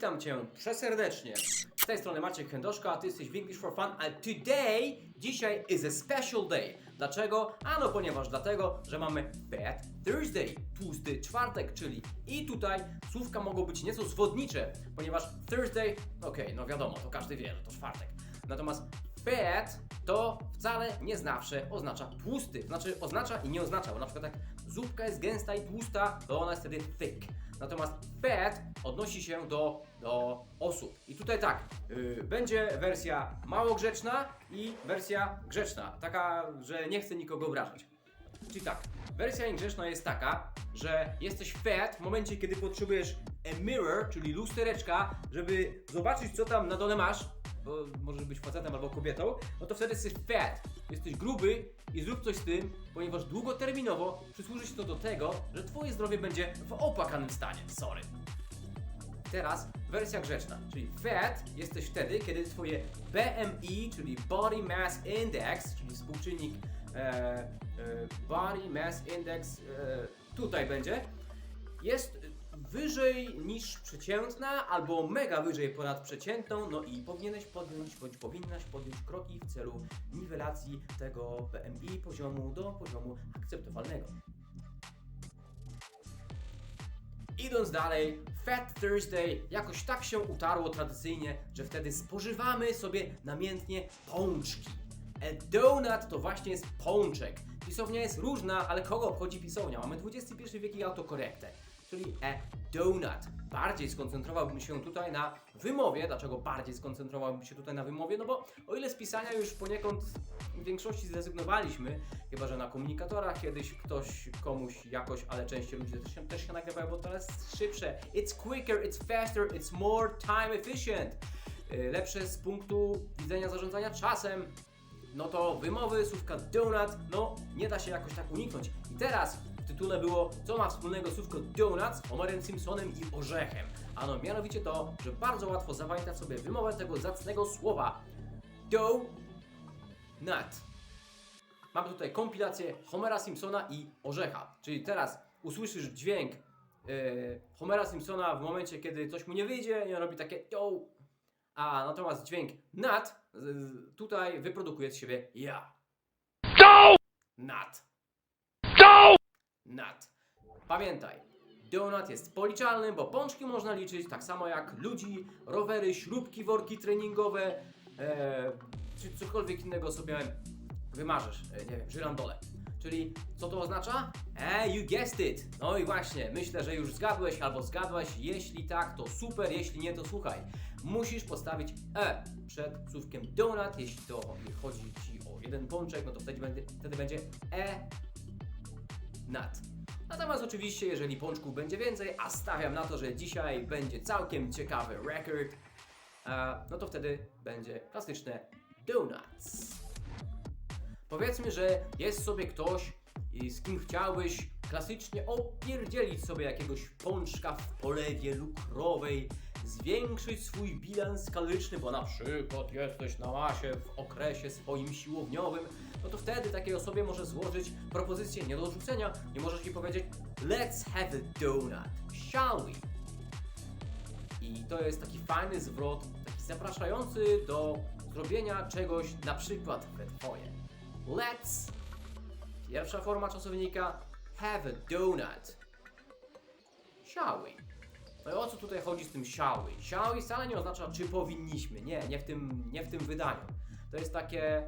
Witam Cię przeserdecznie. Z tej strony Maciek Chędoszka, a Ty jesteś w English for Fun, a today, dzisiaj is a special day. Dlaczego? Ano ponieważ dlatego, że mamy Fat Thursday, tłusty czwartek, czyli i tutaj słówka mogą być nieco zwodnicze, ponieważ Thursday, okej, no wiadomo, to każdy wie, że to czwartek. Natomiast fat to wcale nie zawsze oznacza tłusty. Znaczy oznacza i nie oznacza, bo na przykład jak zupka jest gęsta i tłusta, to ona jest wtedy thick. Natomiast fat odnosi się do, do osób. I tutaj tak, yy, będzie wersja mało grzeczna i wersja grzeczna. Taka, że nie chcę nikogo obrażać. Czyli tak, wersja niegrzeczna jest taka, że jesteś fat w momencie, kiedy potrzebujesz a mirror, czyli lustereczka, żeby zobaczyć, co tam na dole masz, bo możesz być facetem albo kobietą, no to wtedy jesteś fat. Jesteś gruby i zrób coś z tym, ponieważ długoterminowo przysłuży się to do tego, że twoje zdrowie będzie w opłakanym stanie. Sorry. Teraz wersja grzeczna, czyli fat jesteś wtedy, kiedy twoje BMI, czyli Body Mass Index, czyli współczynnik e, e, Body Mass Index e, tutaj będzie, jest wyżej niż przeciętna albo mega wyżej ponad przeciętną, no i powinieneś podjąć bądź powinnaś podjąć kroki w celu niwelacji tego BMI poziomu do poziomu akceptowalnego. Idąc dalej, Fat Thursday jakoś tak się utarło tradycyjnie, że wtedy spożywamy sobie namiętnie pączki. A donut to właśnie jest pączek. Pisownia jest różna, ale kogo obchodzi pisownia? Mamy XXI wiek i autokorektę. Czyli a donut. Bardziej skoncentrowałbym się tutaj na wymowie. Dlaczego bardziej skoncentrowałbym się tutaj na wymowie? No bo o ile z pisania już poniekąd w większości zrezygnowaliśmy, chyba że na komunikatorach kiedyś ktoś komuś jakoś, ale częściej ludzie też się, też się nagrywają, bo to jest szybsze. It's quicker, it's faster, it's more time efficient. Yy, Lepsze z punktu widzenia zarządzania czasem. No to wymowy, słówka donut, no nie da się jakoś tak uniknąć. I teraz tytule było, co ma wspólnego słówko donut z Homerem Simpsonem i orzechem. Ano mianowicie to, że bardzo łatwo zapamiętać sobie wymowę tego zacnego słowa do nut. Mamy tutaj kompilację Homera Simpsona i Orzecha. Czyli teraz usłyszysz dźwięk yy, Homera Simpsona w momencie, kiedy coś mu nie wyjdzie i on robi takie yo. A natomiast dźwięk nut yy, tutaj wyprodukuje z siebie ja. Nut. Nut. Pamiętaj, donut jest policzalny, bo pączki można liczyć tak samo jak ludzi, rowery, śrubki, worki treningowe, e, czy cokolwiek innego sobie wymarzysz, e, nie wiem, żyrandole. Czyli co to oznacza? E, you guessed it! No i właśnie, myślę, że już zgadłeś albo zgadłaś. Jeśli tak, to super, jeśli nie, to słuchaj. Musisz postawić e przed słówkiem donut, jeśli to chodzi ci o jeden pączek, no to wtedy będzie, wtedy będzie e nut. Natomiast oczywiście, jeżeli pączków będzie więcej, a stawiam na to, że dzisiaj będzie całkiem ciekawy record, e, no to wtedy będzie klasyczne donuts. Powiedzmy, że jest sobie ktoś, z kim chciałbyś klasycznie opierdzielić sobie jakiegoś pączka w polewie lukrowej, zwiększyć swój bilans kaloryczny, bo na przykład jesteś na masie w okresie swoim siłowniowym, no to wtedy takiej osobie może złożyć propozycję nie do odrzucenia i możesz jej powiedzieć Let's have a donut, shall we? I to jest taki fajny zwrot, taki zapraszający do zrobienia czegoś na przykład we twoje. Let's Pierwsza forma czasownika have a donut. Shall we? O co tutaj chodzi z tym shall we? Shall we wcale nie oznacza czy powinniśmy. Nie, nie w tym, nie w tym wydaniu. To jest takie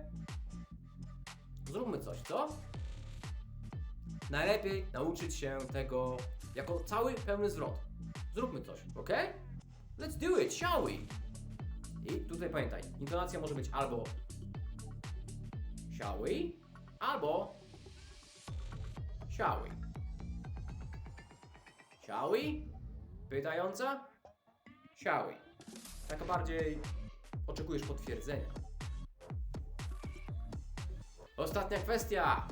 zróbmy coś, co? Najlepiej nauczyć się tego jako cały pełny zwrot. Zróbmy coś, ok? Let's do it, shall we? I tutaj pamiętaj, intonacja może być albo shall we, albo shall we. Shall we? Pytająca? Shall we. Taka bardziej oczekujesz potwierdzenia. Ostatnia kwestia.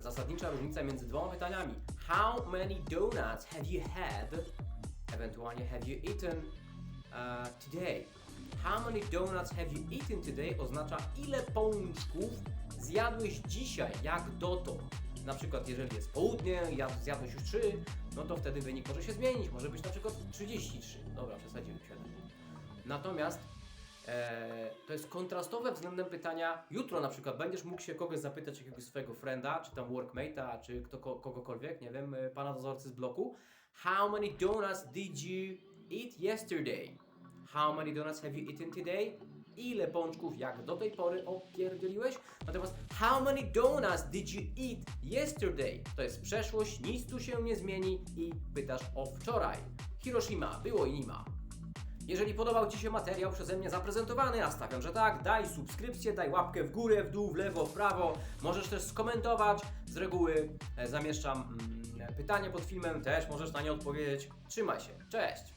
Zasadnicza różnica między dwoma pytaniami. How many donuts have you had? Ewentualnie have you eaten uh, today? How many donuts have you eaten today oznacza ile pączków zjadłeś dzisiaj, jak dotąd. Na przykład jeżeli jest południe, jad- zjadłeś już 3, no to wtedy wynik może się zmienić, może być na przykład 33. Dobra, przesadziłem 7. Natomiast e, to jest kontrastowe względem pytania, jutro na przykład będziesz mógł się kogoś zapytać, jakiegoś swojego frienda, czy tam workmate'a, czy kto, ko- kogokolwiek, nie wiem, e, pana dozorcy z bloku. How many donuts did you eat yesterday? How many donuts have you eaten today? Ile pączków jak do tej pory opierdzieliłeś? Natomiast how many donuts did you eat yesterday? To jest przeszłość, nic tu się nie zmieni i pytasz o wczoraj. Hiroshima, było i nie ma. Jeżeli podobał Ci się materiał przeze mnie zaprezentowany, a stawiam, że tak, daj subskrypcję, daj łapkę w górę, w dół, w lewo, w prawo. Możesz też skomentować. Z reguły e, zamieszczam mm, pytanie pod filmem, też możesz na nie odpowiedzieć. Trzymaj się. Cześć!